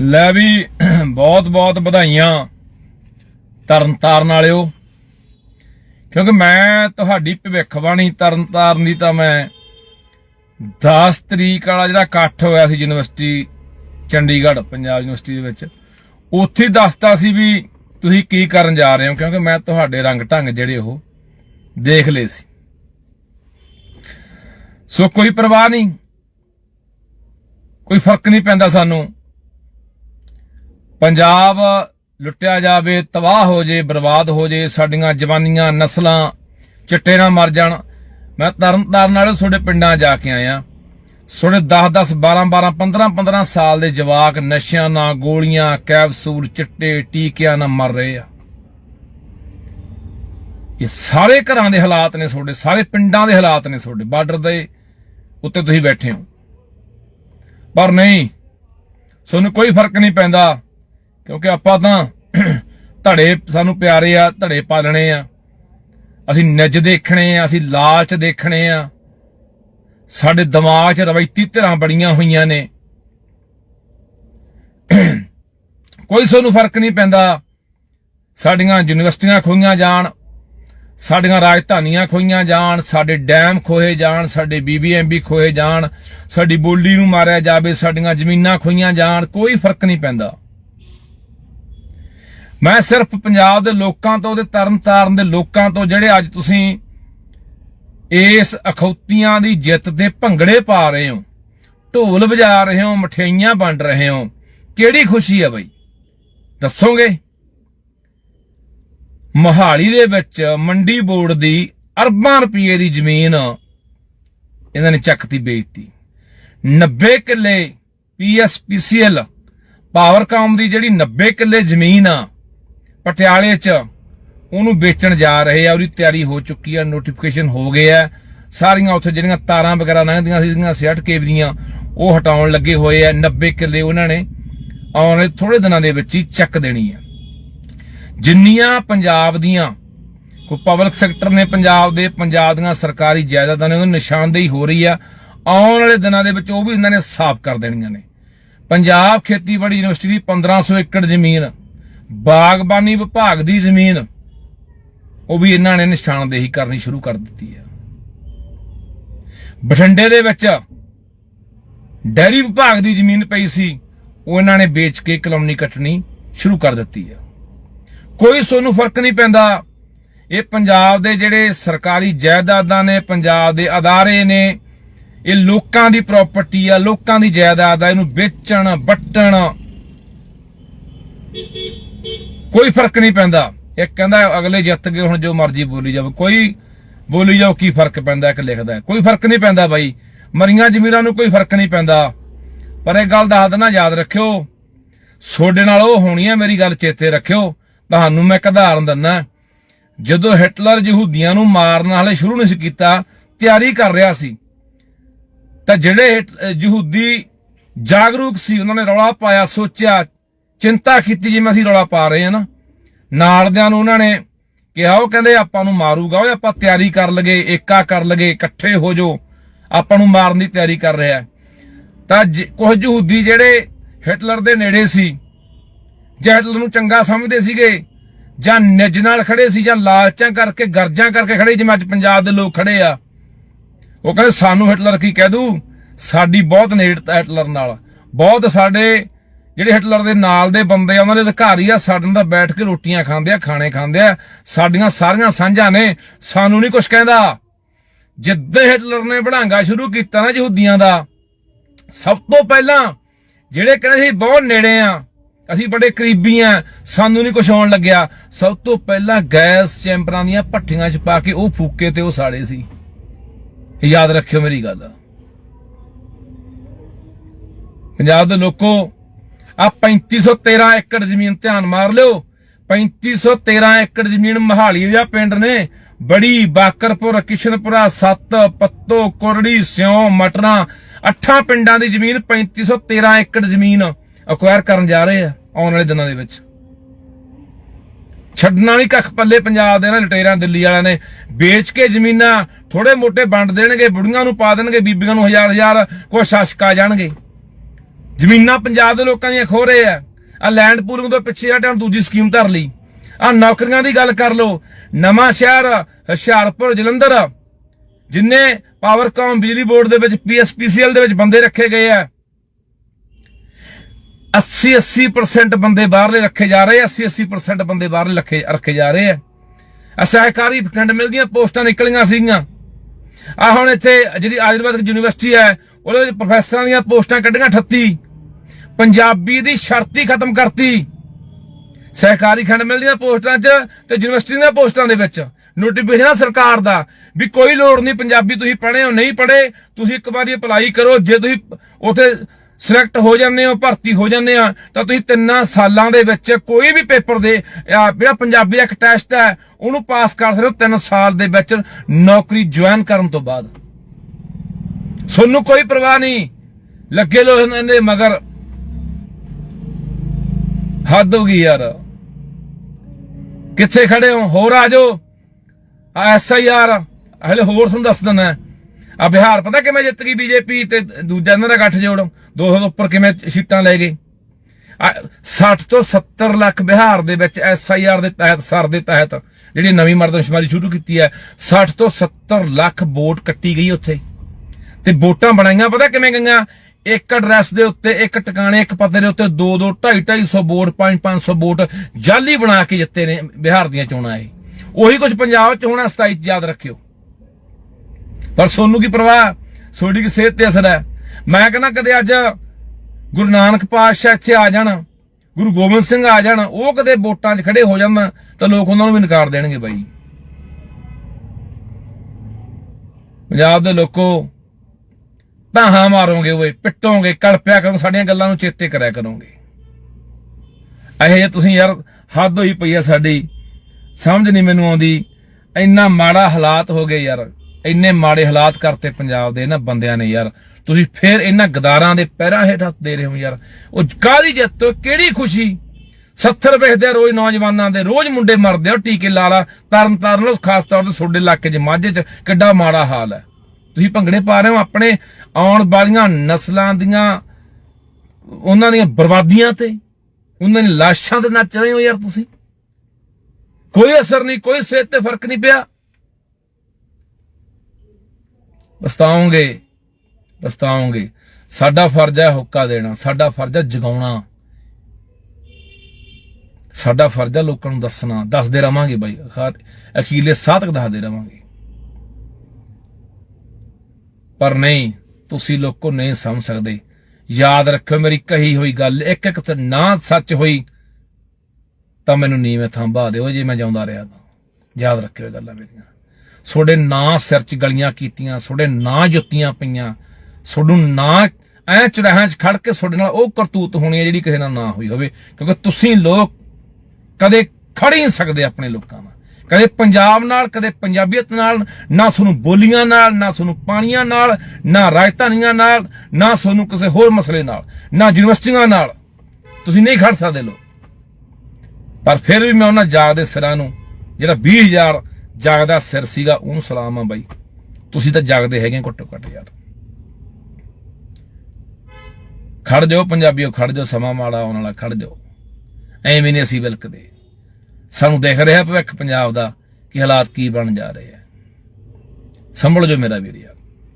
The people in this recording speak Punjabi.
ਲੈ ਵੀ ਬਹੁਤ ਬਹੁਤ ਵਧਾਈਆਂ ਤਰਨ ਤਾਰਨ ਵਾਲਿਓ। ਕਿਉਂਕਿ ਮੈਂ ਤੁਹਾਡੀ ਭਵਿੱਖਬਾਣੀ ਤਰਨ ਤਾਰਨ ਦੀ ਤਾਂ ਮੈਂ 10 ਤਰੀਕ ਵਾਲਾ ਜਿਹੜਾ ਇਕੱਠ ਹੋਇਆ ਸੀ ਯੂਨੀਵਰਸਿਟੀ, ਚੰਡੀਗੜ੍ਹ, ਪੰਜਾਬ ਯੂਨੀਵਰਸਿਟੀ ਦੇ ਵਿੱਚ, ਉੱਥੇ ਹੀ ਦੱਸਤਾ ਸੀ ਵੀ ਤੁਸੀਂ ਕੀ ਕਰਨ ਜਾ ਰਹੇ ਹੋ, ਕਿਉਂਕਿ ਮੈਂ ਤੁਹਾਡੇ ਰੰਗ ਢੰਗ ਜਿਹੜੇ ਉਹ ਦੇਖ ਲਏ ਸੀ। ਸੋ ਕੋਈ ਪਰਵਾਹ ਨਹੀਂ, ਕੋਈ ਫ਼ਰਕ ਨਹੀਂ ਪੈਂਦਾ ਸਾਨੂੰ। ਪੰਜਾਬ ਲੁੱਟਿਆ ਜਾਵੇ, ਤਬਾਹ ਹੋ ਜੇ, ਬਰਬਾਦ ਹੋ ਜੇ, ਸਾਡੀਆਂ ਜਵਾਨੀਆਂ ਨਸਲਾਂ ਚਿੱਟੇ ਨਾ ਮਰ ਜਾਣ। ਮੈਂ ਤਰਨ ਤਾਰਨ ਵਾਲੇ ਤੁਹਾਡੇ ਪਿੰਡਾਂ ਜਾ ਕੇ ਆਇਆ। ਤੁਹਾਡੇ 10 10 12 12 15 15 ਸਾਲ ਦੇ ਜਵਾਕ ਨਸ਼ਿਆਂ ਨਾਲ ਗੋਲੀਆਂ, ਕੈਪਸੂਲ, ਚਿੱਟੇ, ਟੀਕਿਆਂ ਨਾਲ ਮਰ ਰਹੇ ਆ। ਇਹ ਸਾਰੇ ਘਰਾਂ ਦੇ ਹਾਲਾਤ ਨੇ ਤੁਹਾਡੇ, ਸਾਰੇ ਪਿੰਡਾਂ ਦੇ ਹਾਲਾਤ ਨੇ ਤੁਹਾਡੇ, ਬਾਰਡਰ ਦੇ ਉੱਤੇ ਤੁਸੀਂ ਬੈਠੇ ਹੋ। ਪਰ ਨਹੀਂ, ਤੁਹਾਨੂੰ ਕੋਈ ਫ਼ਰਕ ਨਹੀਂ ਪੈਂਦਾ। ਕਿਉਂਕਿ ਆਪਾਂ ਤਾਂ ਧੜੇ ਸਾਨੂੰ ਪਿਆਰੇ ਆ, ਧੜੇ ਪਾਲਣੇ ਆ। ਅਸੀਂ ਨਿੱਜ ਦੇਖਣੇ ਆ, ਅਸੀਂ ਲਾਲਚ ਦੇਖਣੇ ਆ। ਸਾਡੇ ਦਿਮਾਗ 'ਚ ਰਵਾਇਤੀ ਧਿਰਾਂ ਬੜੀਆਂ ਹੋਈਆਂ ਨੇ। ਕੋਈ ਸਾਨੂੰ ਫ਼ਰਕ ਨਹੀਂ ਪੈਂਦਾ। ਸਾਡੀਆਂ ਯੂਨੀਵਰਸਿਟੀਆਂ ਖੋਈਆਂ ਜਾਣ, ਸਾਡੀਆਂ ਰਾਜਧਾਨੀਆਂ ਖੋਈਆਂ ਜਾਣ, ਸਾਡੇ ਡੈਮ ਖੋਏ ਜਾਣ, ਸਾਡੇ ਬੀਬੀਐਮਬੀ ਖੋਏ ਜਾਣ, ਸਾਡੀ ਬੋਲੀ ਨੂੰ ਮਾਰਿਆ ਜਾਵੇ, ਸਾਡੀਆਂ ਜ਼ਮੀਨਾਂ ਖੋਈਆਂ ਜਾਣ, ਕੋਈ ਫ਼ਰਕ ਨਹੀਂ ਪੈਂਦਾ। ਮੈਂ ਸਿਰਫ ਪੰਜਾਬ ਦੇ ਲੋਕਾਂ ਤੋਂ ਤੇ ਤਰਨ ਤਾਰਨ ਦੇ ਲੋਕਾਂ ਤੋਂ ਜਿਹੜੇ ਅੱਜ ਤੁਸੀਂ ਇਸ ਅਖੌਤੀਆਂ ਦੀ ਜਿੱਤ ਦੇ ਭੰਗੜੇ ਪਾ ਰਹੇ ਹੋ, ਢੋਲ ਵਜਾ ਰਹੇ ਹੋ, ਮਠਿਆਈਆਂ ਵੰਡ ਰਹੇ ਹੋ, ਕਿਹੜੀ ਖੁਸ਼ੀ ਆ ਬਈ? ਦੱਸੋਗੇ? ਮੋਹਾਲੀ ਦੇ ਵਿੱਚ ਮੰਡੀ ਬੋਰਡ ਦੀ ਅਰਬਾਂ ਰੁਪਏ ਦੀ ਜ਼ਮੀਨ ਇਹਨਾਂ ਨੇ ਚੱਕਤੀ ਵੇਚਤੀ। 90 ਕਿੱਲੇ ਪੀਐਸਪੀਸੀਐਲ, ਪਾਵਰਕਾਮ ਦੀ ਜਿਹੜੀ 90 ਕਿੱਲੇ ਜ਼ਮੀਨ ਆ ਪਟਿਆਲੇ 'ਚ ਉਹਨੂੰ ਵੇਚਣ ਜਾ ਰਹੇ ਆ, ਉਹਦੀ ਤਿਆਰੀ ਹੋ ਚੁੱਕੀ ਆ ਨੋਟੀਫਿਕੇਸ਼ਨ ਹੋ ਗਏ ਹੈ। ਸਾਰੀਆਂ ਉੱਥੇ ਜਿਹੜੀਆਂ ਤਾਰਾਂ ਵਗੈਰਾ ਲੰਘਦੀਆਂ ਸੀਗੀਆਂ ਜਿਹੜੀਆਂ 60 ਕੇਵ ਦੀਆਂ, ਉਹ ਹਟਾਉਣ ਲੱਗੇ ਹੋਏ ਆ 90 ਕਿੱਲੇ ਉਹਨਾਂ ਨੇ ਆਉਣ ਵਾਲੇ ਥੋੜੇ ਦਿਨਾਂ ਦੇ ਵਿੱਚ ਹੀ ਚੱਕ ਦੇਣੀ ਆ। ਜਿੰਨੀਆਂ ਪੰਜਾਬ ਦੀਆਂ, ਕੋਈ ਪਬਲਿਕ ਸੈਕਟਰ ਨੇ ਪੰਜਾਬ ਦੇ, ਪੰਜਾਬ ਦੀਆਂ ਸਰਕਾਰੀ ਜਾਇਦਾਦਾਂ ਨੇ, ਉਹ ਨਿਸ਼ਾਨਦੇਹੀ ਹੋ ਰਹੀ ਆ। ਆਉਣ ਵਾਲੇ ਦਿਨਾਂ ਦੇ ਵਿੱਚ ਉਹ ਵੀ ਇਹਨਾਂ ਨੇ ਸਾਫ਼ ਕਰ ਦੇਣੀਆਂ ਨੇ। ਪੰਜਾਬ ਖੇਤੀਬਾੜੀ ਯੂਨੀਵਰਸਿਟੀ ਦੀ 1500 ਏਕੜ ਜ਼ਮੀਨ ਬਾਗਬਾਨੀ ਵਿਭਾਗ ਦੀ ਜ਼ਮੀਨ, ਉਹ ਵੀ ਇਹਨਾਂ ਨੇ ਨਿਸ਼ਾਨਦੇਹੀ ਕਰਨੀ ਸ਼ੁਰੂ ਕਰ ਦਿੱਤੀ ਹੈ ਬਠਿੰਡੇ ਦੇ ਵਿੱਚ ਡੈਰੀ ਵਿਭਾਗ ਦੀ ਜ਼ਮੀਨ ਪਈ ਸੀ, ਉਹ ਇਹਨਾਂ ਨੇ ਵੇਚ ਕੇ ਕਲੋਨੀ ਕੱਟਣੀ ਸ਼ੁਰੂ ਕਰ ਦਿੱਤੀ ਹੈ ਕੋਈ ਸੋਨੂੰ ਫ਼ਰਕ ਨਹੀਂ ਪੈਂਦਾ, ਇਹ ਪੰਜਾਬ ਦੇ ਜਿਹੜੇ ਸਰਕਾਰੀ ਜਾਇਦਾਦਾਂ ਨੇ, ਪੰਜਾਬ ਦੇ ਅਦਾਰੇ ਨੇ, ਇਹ ਲੋਕਾਂ ਦੀ ਪ੍ਰਾਪਰਟੀ ਆ, ਲੋਕਾਂ ਦੀ ਜਾਇਦਾਦ ਆ, ਇਹਨੂੰ ਵੇਚਣ, ਵੱਟਣ ਕੋਈ ਫ਼ਰਕ ਨਹੀਂ ਪੈਂਦਾ। ਇੱਕ ਕਹਿੰਦਾ ਅਗਲੇ ਜਿੱਤ ਗਏ, ਹੁਣ ਜੋ ਮਰਜ਼ੀ ਬੋਲੀ ਜਾਵੇ। ਕੋਈ ਬੋਲੀ ਜਾਓ, ਕੀ ਫ਼ਰਕ ਪੈਂਦਾ, ਇੱਕ ਲਿਖਦਾ। ਕੋਈ ਫ਼ਰਕ ਨਹੀਂ ਪੈਂਦਾ ਬਾਈ। ਮਰੀਆਂ ਜ਼ਮੀਰਾਂ ਨੂੰ ਕੋਈ ਫ਼ਰਕ ਨਹੀਂ ਪੈਂਦਾ। ਪਰ ਇਹ ਗੱਲ ਦੱਸ ਦੇਣਾ ਯਾਦ ਰੱਖਿਓ। ਸੋਡੇ ਨਾਲ ਉਹ ਹੋਣੀ ਹੈ ਮੇਰੀ ਗੱਲ ਚੇਤੇ ਰੱਖਿਓ। ਤੁਹਾਨੂੰ ਮੈਂ ਇੱਕ ਉਦਾਹਰਨ ਦਿੰਦਾ। ਜਦੋਂ ਹਿਟਲਰ ਯਹੂਦੀਆਂ ਨੂੰ ਮਾਰਨ ਵਾਲੇ ਸ਼ੁਰੂ ਨਹੀਂ ਸੀ ਕੀਤਾ, ਤਿਆਰੀ ਕਰ ਰਿਹਾ ਸੀ। ਤਾਂ ਜਿਹੜੇ ਹਿਟ- ਯਹੂਦੀ ਜਾਗਰੂਕ ਸੀ, ਉਹਨਾਂ ਨੇ ਰੌਲਾ ਪਾਇਆ, ਸੋਚਿਆ ਚਿੰਤਾ ਕੀਤੀ ਜਿਵੇਂ ਅਸੀਂ ਰੌਲਾ ਪਾ ਰਹੇ ਹਾਂ ਨਾ। ਨਾਲਦਿਆਂ ਨੂੰ ਉਹਨਾਂ ਨੇ ਕਿਹਾ, ਉਹ ਕਹਿੰਦੇ, ਆਪਾਂ ਨੂੰ ਮਾਰੂਗਾ। ਉਹ ਆਪਾਂ ਤਿਆਰੀ ਕਰ ਲਗੇ, ਏਕਾ ਕਰ ਲਗੇ, ਇਕੱਠੇ ਹੋ ਜੋ। ਆਪਾਂ ਨੂੰ ਮਾਰਨ ਦੀ ਤਿਆਰੀ ਕਰ ਰਿਹਾ ਤਾਂ ਜ- ਕੁਝ ਯਹੂਦੀ ਜਿਹੜੇ ਹਿਟਲਰ ਦੇ ਨੇੜੇ ਸੀ, ਜਾਂ ਹਿਟਲਰ ਨੂੰ ਚੰਗਾ ਸਮਝਦੇ ਸੀਗੇ, ਜਾਂ ਨਿੱਜ ਨਾਲ ਖੜੇ ਸੀ, ਜਾਂ ਲਾਲਚਾਂ ਕਰਕੇ, ਗਰਜਾਂ ਕਰਕੇ ਖੜੇ, ਜਿਵੇਂ ਅੱਜ ਪੰਜਾਬ ਦੇ ਲੋਕ ਖੜੇ ਆ, ਉਹ ਕਹਿੰਦੇ, ਸਾਨੂੰ ਹਿਟਲਰ ਕੀ ਕਹਿ ਦੂ ਸਾਡੀ ਬਹੁਤ ਨੇੜਤਾ ਹਿਟਲਰ ਨਾਲ। ਬਹੁਤ ਸਾਡੇ ਜਿਹੜੇ ਹਿਟਲਰ ਦੇ ਨਾਲ ਦੇ ਬੰਦੇ ਆ, ਉਹਨਾਂ ਦੇ ਅਧਿਕਾਰੀ ਆ, ਸਾਡੇ ਦਾ ਬੈਠ ਕੇ ਰੋਟੀਆਂ ਖਾਂਦੇ ਆ, ਖਾਣੇ ਖਾਂਦੇ ਆ। ਸਾਡੀਆਂ ਸਾਰੀਆਂ ਸਾਂਝਾਂ ਨੇ, ਸਾਨੂੰ ਨਹੀਂ ਕੁਝ ਕਹਿੰਦਾ। ਜਿੱਦਾਂ ਹਿਟਲਰ ਨੇ ਬੜਾਂਗਾ ਸ਼ੁਰੂ ਕੀਤਾ ਨਾ ਯਹੂਦੀਆਂ ਦਾ, ਸਭ ਤੋਂ ਪਹਿਲਾਂ ਜਿਹੜੇ ਕਹਿੰਦੇ ਸੀ, ਬਹੁਤ ਨੇੜੇ ਆ, ਅਸੀਂ ਬੜੇ ਕਰੀਬੀ ਆ, ਸਾਨੂੰ ਨਹੀਂ ਕੁਝ ਆਉਣ ਲੱਗਿਆ। ਸਭ ਤੋਂ ਪਹਿਲਾਂ ਗੈਸ ਚੈਂਬਰਾਂ ਦੀਆਂ ਭੱਠੀਆਂ 'ਚ ਪਾ ਕੇ ਉਹ ਫੂਕੇ ਤੇ ਉਹ ਸਾੜੇ ਸੀ। ਯਾਦ ਰੱਖਿਓ ਮੇਰੀ ਗੱਲ। ਪੰਜਾਬ ਦੇ ਲੋਕੋ ਆ 3513 ਏਕੜ ਜ਼ਮੀਨ ਧਿਆਨ ਮਾਰ ਲਿਓ। 3513 ਏਕੜ ਜ਼ਮੀਨ ਮਹਾਲੀ ਦਾ ਪਿੰਡ ਨੇ। ਬੜੀ ਬਾਕਰਪੁਰ, ਕਿਸ਼ਨਪੁਰਾ, ਸੱਤ, ਪੱਤੋ, ਕੁਰੜੀ ਸਿਉ ਮਟਰਾ ਅੱਠਾਂ ਪਿੰਡਾਂ ਦੀ ਜ਼ਮੀਨ 3513 ਏਕੜ ਜ਼ਮੀਨ ਅਕਵਾਇਰ ਕਰਨ ਜਾ ਰਹੇ ਆ ਆਉਣ ਵਾਲੇ ਦਿਨਾਂ ਦੇ ਵਿੱਚ। ਛੱਡਣਾ ਨਹੀਂ ਕੱਖ ਪੱਲੇ ਪੰਜਾਬ ਦੇ ਨਾ ਲਟੇਰਾਂ ਦਿੱਲੀ ਵਾਲਿਆਂ ਨੇ ਵੇਚ ਕੇ ਜ਼ਮੀਨਾਂ ਥੋੜੇ ਮੋਟੇ ਵੰਡ ਦੇਣਗੇ, ਬੁੜੀਆਂ ਨੂੰ ਪਾ ਦੇਣਗੇ, ਬੀਬੀਆਂ ਨੂੰ ਹਜ਼ਾਰ ਹਜ਼ਾਰ ਕੁਛ ਸ਼ਾਸਕ ਆ ਜਾਣਗੇ। ਜ਼ਮੀਨਾਂ ਪੰਜਾਬ ਦੇ ਲੋਕਾਂ ਦੀਆਂ ਖੋ ਰਹੇ ਆ। ਆ ਲੈਂਡ ਪੂਲਿੰਗ ਤੋਂ ਪਿੱਛੇ ਹਟੇ ਹੁਣ ਦੂਜੀ ਸਕੀਮ ਧਰ ਲਈ। ਆ ਨੌਕਰੀਆਂ ਦੀ ਗੱਲ ਕਰ ਲਓ। ਨਵਾਂ ਸ਼ਹਿਰ, ਹੁਸ਼ਿਆਰਪੁਰ, ਜਲੰਧਰ, ਜਿੰਨੇ ਪਾਵਰਕਾਮ ਬਿਜਲੀ ਬੋਰਡ ਦੇ ਵਿੱਚ ਪੀਐਸਪੀਸੀਐਲ ਦੇ ਵਿੱਚ ਬੰਦੇ ਰੱਖੇ ਗਏ ਆ। 80 80% ਬੰਦੇ ਬਾਹਰਲੇ ਰੱਖੇ ਜਾ ਰਹੇ ਆ। 80 80% ਬੰਦੇ ਬਾਹਰਲੇ ਰੱਖੇ ਰੱਖੇ ਜਾ ਰਹੇ ਆ। ਆ ਸਹਿਕਾਰੀ ਖੰਡ ਮਿਲਦੀਆਂ, ਪੋਸਟਾਂ ਨਿਕਲੀਆਂ ਸੀਗੀਆਂ। ਆ ਹੁਣ ਇੱਥੇ ਜਿਹੜੀ ਆਯੁਰਵੈਦਿਕ ਯੂਨੀਵਰਸਿਟੀ ਹੈ, ਉਹਦੇ ਵਿੱਚ ਪ੍ਰੋਫੈਸਰਾਂ ਦੀਆਂ ਪੋਸਟਾਂ ਕੱਢੀਆਂ 38 ਪੰਜਾਬੀ ਦੀ ਸ਼ਰਤੀ ਖਤਮ ਕਰਤੀ। ਸਹਿਕਾਰੀ ਖੰਡ ਮਿਲ ਦੀਆਂ ਪੋਸਟਾਂ 'ਚ ਤੇ ਯੂਨੀਵਰਸਿਟੀ ਦੀਆਂ ਪੋਸਟਾਂ ਦੇ ਵਿੱਚ। ਨੋਟੀਫਿਕੇਸ਼ਨ ਆ ਸਰਕਾਰ ਦਾ ਵੀ ਕੋਈ ਲੋੜ ਨਹੀਂ ਪੰਜਾਬੀ ਤੁਸੀਂ ਪੜ੍ਹੇ ਹੋ, ਨਹੀਂ ਪੜ੍ਹੇ, ਤੁਸੀਂ ਇੱਕ ਵਾਰੀ ਅਪਲਾਈ ਕਰੋ। ਜੇ ਤੁਸੀਂ ਉਥੇ ਸਿਲੈਕਟ ਹੋ ਜਾਂਦੇ ਹੋ, ਭਰਤੀ ਹੋ ਜਾਂਦੇ ਆ, ਤਾਂ ਤੁਸੀਂ ਤਿੰਨਾਂ ਸਾਲਾਂ ਦੇ ਵਿੱਚ ਕੋਈ ਵੀ ਪੇਪਰ ਦੇ ਜਿਹੜਾ ਪੰਜਾਬੀ ਦਾ ਇੱਕ ਟੈਸਟ ਹੈ, ਉਹਨੂੰ ਪਾਸ ਕਰ ਸਕਦੇ ਹੋ ਤਿੰਨ ਸਾਲ ਦੇ ਵਿੱਚ ਨੌਕਰੀ ਜੁਆਇਨ ਕਰਨ ਤੋਂ ਬਾਅਦ। ਸੋਨੂੰ ਕੋਈ ਪਰਵਾਹ ਨਹੀਂ। ਲੱਗੇ ਲੋ ਇਹਨਾਂ ਦੇ ਮਗਰ ਹੱਦ ਹੋ ਗਈ ਯਾਰ। ਕਿੱਥੇ ਖੜੇ ਹੋ? ਹੋਰ ਆ ਜਾਓ। ਆ ਐਸਆਈਆਰ ਹਲੇ ਹੋਰ ਤੁਹਾਨੂੰ ਦੱਸ ਦਿੰਦਾ ਆ ਬਿਹਾਰ, ਪਤਾ ਕਿਵੇਂ ਜਿੱਤ ਗਈ ਬੀਜੇਪੀ ਤੇ ਦੂਜਾ ਇਹਨਾਂ ਦਾ ਗੱਠ ਜੋੜ? 200 ਉੱਪਰ ਕਿਵੇਂ ਸੀਟਾਂ ਲੈ ਗਏ? ਆ 60 ਤੋਂ 70 ਲੱਖ ਬਿਹਾਰ ਦੇ ਵਿੱਚ ਐਸਆਈਆਰ ਦੇ ਤਹਿਤ, ਸਰ ਦੇ ਤਹਿਤ ਜਿਹੜੀ ਨਵੀਂ ਮਰਦਮਸ਼ੁਮਾਰੀ ਸ਼ੁਰੂ ਕੀਤੀ ਹੈ 60 ਤੋਂ 70 ਲੱਖ ਵੋਟ ਕੱਟੀ ਗਈ ਉੱਥੇ। ਤੇ ਵੋਟਾਂ ਬਣਾਈਆਂ, ਪਤਾ ਕਿਵੇਂ ਗਈਆਂ? ਇੱਕ ਐਡਰੈਸ ਦੇ ਉੱਤੇ, ਇੱਕ ਟਿਕਾਣੇ, ਇੱਕ ਪਤੇ ਦੇ ਉੱਤੇ 2 2 2.5 250 ਵੋਟ 5 500 ਵੋਟ ਜਾਲੀ ਬਣਾ ਕੇ ਜਿੱਤੇ ਨੇ ਬਿਹਾਰ ਦੀਆਂ ਚੋਣਾਂ ਇਹ। ਉਹੀ ਕੁਝ ਪੰਜਾਬ 'ਚ ਹੋਣਾ 27 ਯਾਦ ਰੱਖਿਓ। ਪਰ ਸੋਨੂੰ ਕੀ ਪਰਵਾਹ? ਸੋਡੀ ਦੀ ਸਿਹਤ ਤੇ ਅਸਰ ਹੈ? ਮੈਂ ਕਹਿੰਦਾ ਕਦੇ ਅੱਜ ਗੁਰੂ ਨਾਨਕ ਪਾਤਸ਼ਾਹ ਇੱਥੇ ਆ ਜਾਣ, ਗੁਰੂ ਗੋਬਿੰਦ ਸਿੰਘ ਆ ਜਾਣ, ਉਹ ਕਦੇ ਵੋਟਾਂ 'ਚ ਖੜੇ ਹੋ ਜਾਣ, ਤਾਂ ਲੋਕ ਉਹਨਾਂ ਨੂੰ ਵੀ ਨਕਾਰ ਦੇਣਗੇ ਬਾਈ। ਪੰਜਾਬ ਦੇ ਲੋਕੋ ਧਾਹਾਂ ਮਾਰੋਗੇ ਓਏ, ਪਿੱਟੋਗੇ ਕਲਪਿਆ ਕਰੋ ਸਾਡੀਆਂ ਗੱਲਾਂ ਨੂੰ ਚੇਤੇ ਕਰਿਆ ਕਰੋਗੇ। ਇਹ ਜੇ ਤੁਸੀਂ ਯਾਰ, ਹੱਦ ਹੋਈ ਪਈ ਆ ਸਾਡੀ। ਸਮਝ ਨਹੀਂ ਮੈਨੂੰ ਆਉਂਦੀ। ਇੰਨਾ ਮਾੜਾ ਹਾਲਾਤ ਹੋ ਗਏ ਯਾਰ। ਇੰਨੇ ਮਾੜੇ ਹਾਲਾਤ ਕਰਤੇ ਪੰਜਾਬ ਦੇ ਇਹਨਾਂ ਬੰਦਿਆਂ ਨੇ ਯਾਰ। ਤੁਸੀਂ ਫੇਰ ਇਹਨਾਂ ਗਦਾਰਾਂ ਦੇ ਪੈਰਾਂ ਹੇਠ ਹੱਥ ਦੇ ਰਹੇ ਹੋ ਯਾਰ। ਉਹ ਕਾਹਦੀ ਜਿੱਤ ਕਿਹੜੀ ਖੁਸ਼ੀ? 70 ਵੇਚਦੇ ਆ ਰੋਜ਼ ਨੌਜਵਾਨਾਂ ਦੇ, ਰੋਜ਼ ਮੁੰਡੇ ਮਰਦੇ ਆ, ਉਹ ਟੀਕੇ ਲਾ ਲਾ ਤਰਨ ਤਾਰਨ ਲੋ ਖਾਸ ਤੌਰ ਤੇ ਤੁਹਾਡੇ ਇਲਾਕੇ 'ਚ, ਮਾਝੇ 'ਚ, ਕਿੱਡਾ ਮਾੜਾ ਹਾਲ ਹੈ। ਤੁਸੀਂ ਭੰਗੜੇ ਪਾ ਰਹੇ ਹੋ ਆਪਣੇ ਆਉਣ ਵਾਲੀਆਂ ਨਸਲਾਂ ਦੀਆਂ, ਉਹਨਾਂ ਦੀਆਂ ਬਰਬਾਦੀਆਂ ਤੇ, ਉਹਨਾਂ ਦੀਆਂ ਲਾਸ਼ਾਂ ਤੇ ਨੱਚ ਰਹੇ ਹੋ ਯਾਰ ਤੁਸੀਂ। ਕੋਈ ਅਸਰ ਨਹੀਂ, ਕੋਈ ਸਿਹਤ ਤੇ ਫ਼ਰਕ ਨਹੀਂ ਪਿਆ। ਪਛਤਾਓਗੇ ਪਛਤਾਓਗੇ। ਸਾਡਾ ਫਰਜ਼ ਹੈ ਹੁੱਕਾ ਦੇਣਾ, ਸਾਡਾ ਫਰਜ਼ ਹੈ ਜਗਾਉਣਾ। ਸਾਡਾ ਫਰਜ਼ ਹੈ ਲੋਕਾਂ ਨੂੰ ਦੱਸਣਾ। ਦੱਸਦੇ ਰਵਾਂਗੇ ਬਾਈ, ਅਖਾਰ ਅਖੀਲੇ ਸਾਹ ਤੱਕ ਦੱਸਦੇ ਰਵਾਂਗੇ। ਪਰ ਨਹੀਂ, ਤੁਸੀਂ ਲੋਕੋ ਨਹੀਂ ਸਮਝ ਸਕਦੇ। ਯਾਦ ਰੱਖਿਓ ਮੇਰੀ ਕਹੀ ਹੋਈ ਗੱਲ ਇੱਕ ਇੱਕ ਨਾ ਸੱਚ ਹੋਈ, ਤਾਂ ਮੈਨੂੰ ਨੀਵੇਂ ਥੰਬਾ ਦਿਓ ਜੇ ਮੈਂ ਜਾਉਂਦਾ ਰਿਹਾ ਤਾਂ। ਯਾਦ ਰੱਖਿਓ ਇਹ ਗੱਲਾਂ ਮੇਰੀਆਂ। ਤੁਹਾਡੇ ਨਾਂ ਸਿਰ 'ਚ ਗਲੀਆਂ ਕੀਤੀਆਂ, ਤੁਹਾਡੇ ਨਾਂ ਜੁੱਤੀਆਂ ਪਈਆਂ, ਤੁਹਾਨੂੰ ਨਾਂ ਐ ਚੁਰਾਹਾਂ 'ਚ ਖੜ ਕੇ ਤੁਹਾਡੇ ਨਾਲ ਉਹ ਕਰਤੂਤ ਹੋਣੀ ਹੈ ਜਿਹੜੀ ਕਿਸੇ ਨਾਲ ਨਾ ਹੋਈ ਹੋਵੇ, ਕਿਉਂਕਿ ਤੁਸੀਂ ਲੋਕ ਕਦੇ ਖੜ ਹੀ ਨਹੀਂ ਸਕਦੇ ਆਪਣੇ ਲੋਕਾਂ ਨਾਲ। ਕਦੇ ਪੰਜਾਬ ਨਾਲ, ਕਦੇ ਪੰਜਾਬੀਅਤ ਨਾਲ, ਨਾ ਤੁਹਾਨੂੰ ਬੋਲੀਆਂ ਨਾਲ, ਨਾ ਤੁਹਾਨੂੰ ਪਾਣੀਆਂ ਨਾਲ, ਨਾ ਰਾਜਧਾਨੀਆਂ ਨਾਲ, ਨਾ ਤੁਹਾਨੂੰ ਕਿਸੇ ਹੋਰ ਮਸਲੇ ਨਾਲ, ਨਾ ਯੂਨੀਵਰਸਿਟੀਆਂ ਨਾਲ, ਤੁਸੀਂ ਨਹੀਂ ਖੜ ਸਕਦੇ ਲੋ ਪਰ ਫਿਰ ਵੀ ਮੈਂ ਉਹਨਾਂ ਜਾਗਦੇ ਸਿਰਾਂ ਨੂੰ, ਜਿਹੜਾ 20000 ਜਾਗਦਾ ਸਿਰ ਸੀਗਾ, ਉਹਨੂੰ ਸਲਾਮ ਆ ਬਾਈ। ਤੁਸੀਂ ਤਾਂ ਜਾਗਦੇ ਹੈਗੇ ਘੱਟੋ ਘੱਟ ਯਾਰ। ਖੜ ਜਾਓ ਪੰਜਾਬੀਓ, ਖੜ ਜਾਓ, ਸਮਾਂ ਮਾੜਾ ਆਉਣ ਵਾਲਾ, ਖੜ ਜਾਓ। ਐਵੇਂ ਨਹੀਂ ਅਸੀਂ ਵਿਲਕਦੇ। ਸਾਨੂੰ ਦੇਖ ਰਿਹਾ ਭਵਿੱਖ ਪੰਜਾਬ ਦਾ ਕਿ ਹਾਲਾਤ ਕੀ ਬਣ ਜਾ ਰਹੇ ਆ। ਸੰਭਲ ਜੋ ਮੇਰਾ ਵੀਰ ਯਾਰ